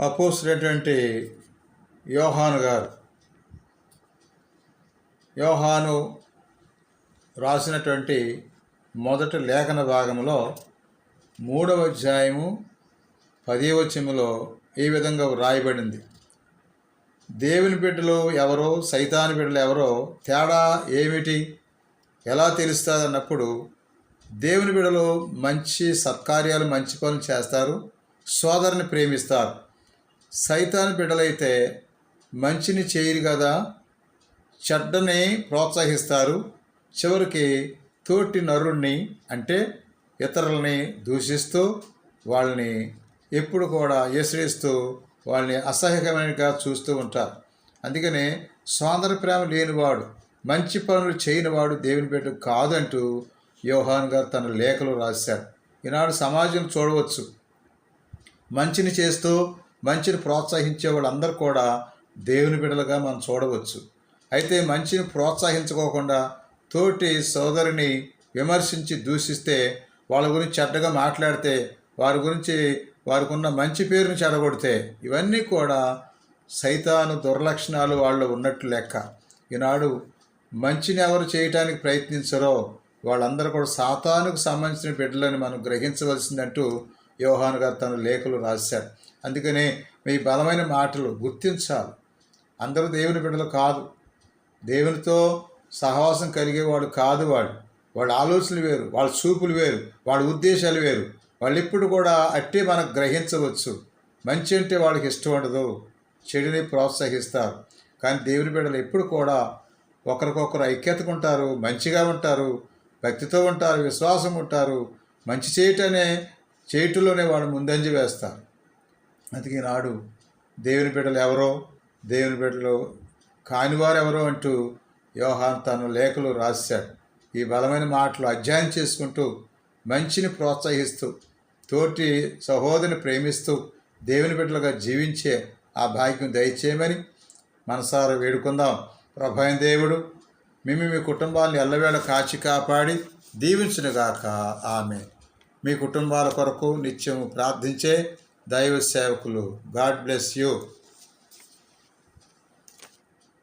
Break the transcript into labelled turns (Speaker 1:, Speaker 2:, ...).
Speaker 1: అపోసినటువంటి యోహాను గారు. యోహాను రాసినటువంటి మొదటి లేఖన భాగంలో మూడవ అధ్యాయము పదే ఈ విధంగా వ్రాయబడింది. దేవుని బిడ్డలు ఎవరో సైతాని బిడ్డలు ఎవరో తేడా ఏమిటి? ఎలా తెలుస్తుంది అన్నప్పుడు దేవుని బిడ్డలు మంచి సత్కార్యాలు మంచి పనులు చేస్తారు సోదరుని ప్రేమిస్తారు. సైతాన్ బిడ్డలైతే మంచిని చేయరు కదా చెడ్డని ప్రోత్సహిస్తారు. చివరికి తోటి నరుణ్ణి అంటే ఇతరులని దూషిస్తూ వాళ్ళని ఎప్పుడు కూడా ఎసిరిస్తూ వాళ్ళని అసహ్యకరంగా చూస్తూ ఉంటారు. అందుకనే సోదర ప్రేమ లేనివాడు మంచి పనులు చేయనివాడు దేవుని బిడ్డ కాదంటూ యోహాన్ గారు తన లేఖలు రాశారు. ఈనాడు సమాజం చూడవచ్చు. మంచిని చేస్తూ మంచిని ప్రోత్సహించే వాళ్ళందరూ కూడా దేవుని బిడ్డలుగా మనం చూడవచ్చు. అయితే మంచిని ప్రోత్సహించుకోకుండా తోటి సోదరిని విమర్శించి దూషిస్తే వాళ్ళ గురించి చెడ్డగా మాట్లాడితే వారి గురించి వారికి ఉన్న మంచి పేరుని చెడగొడితే ఇవన్నీ కూడా సైతాను దుర్లక్షణాలు వాళ్ళు ఉన్నట్లు లెక్క. ఈనాడు మంచిని ఎవరు చేయటానికి ప్రయత్నించరో వాళ్ళందరూ కూడా సాతానుకు సంబంధించిన బిడ్డలని మనం గ్రహించవలసిందంటూ యోహాను గారు తన లేఖలు రాశారు. అందుకనే మీ బలమైన మాటలు గుర్తించాలి. అందరూ దేవుని బిడ్డలు కాదు. దేవునితో సహవాసం కలిగేవాడు కాదు వాడు. వాళ్ళ ఆలోచనలు వేరు వాళ్ళ చూపులు వేరు వాళ్ళ ఉద్దేశాలు వేరు. వాళ్ళు ఇప్పుడు కూడా అట్టే మనకు గ్రహించవచ్చు. మంచి అంటే వాళ్ళకి ఇష్టం ఉండదు. చెడుని ప్రోత్సహిస్తారు. కానీ దేవుని బిడ్డలు ఎప్పుడు కూడా ఒకరికొకరు ఐక్యతకు ఉంటారు మంచిగా ఉంటారు భక్తితో ఉంటారు విశ్వాసం ఉంటారు మంచి చేయటనే చేయటంలోనే వాడు ముందంజ వేస్తారు అందుకే నాడు దేవుని బిడ్డలు ఎవరో దేవుని బిడ్డలు కానివారు ఎవరో అంటూ యోహాన్ తన లేఖలు రాశాడు. ఈ బలమైన మాటలు అధ్యయనం చేసుకుంటూ మంచిని ప్రోత్సహిస్తూ తోటి సహోదరిని ప్రేమిస్తూ దేవుని బిడ్డలుగా జీవించే ఆ భాగ్యం దయచేయమని మనసారా వేడుకుందాం. ప్రభాయం దేవుడు మేము మీ కుటుంబాన్ని ఎల్లవేళ కాచి కాపాడి దీవించునుగాక. ఆమె మీ కుటుంబాల కొరకు నిత్యము ప్రార్థించే దైవ సేవకులు. God bless you.